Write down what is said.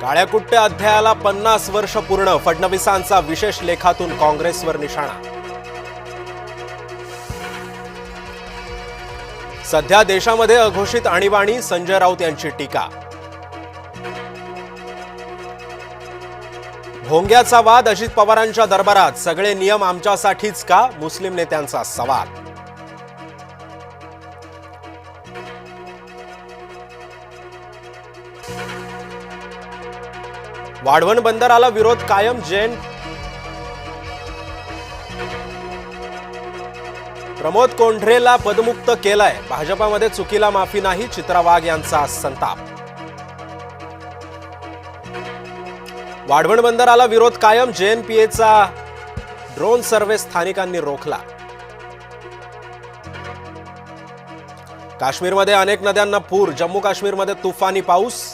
काळ्याकुट्ट्या अध्यायाला पन्नास वर्ष पूर्ण फडणवीसांचा विशेष लेखातून काँग्रेसवर निशाणा. सध्या देशामध्ये अघोषित आणीबाणी संजय राऊत यांची टीका. भोंग्याचा वाद अजित पवारांच्या दरबारात सगळे नियम आमच्यासाठीच का? मुस्लिम नेत्यांचा सवाल. वाढवण बंदराला विरोध कायम जैन प्रमोद कोंढरेला पदमुक्त केलाय. भाजपामध्ये चुकीला माफी नाही चित्रा वाघ यांचा संताप. वाढवण बंदराला विरोध कायम जेएनपीएचा ड्रोन सर्व्हे स्थानिकांनी रोखला. काश्मीरमध्ये अनेक नद्यांना पूर जम्मू काश्मीरमध्ये तुफानी पाऊस.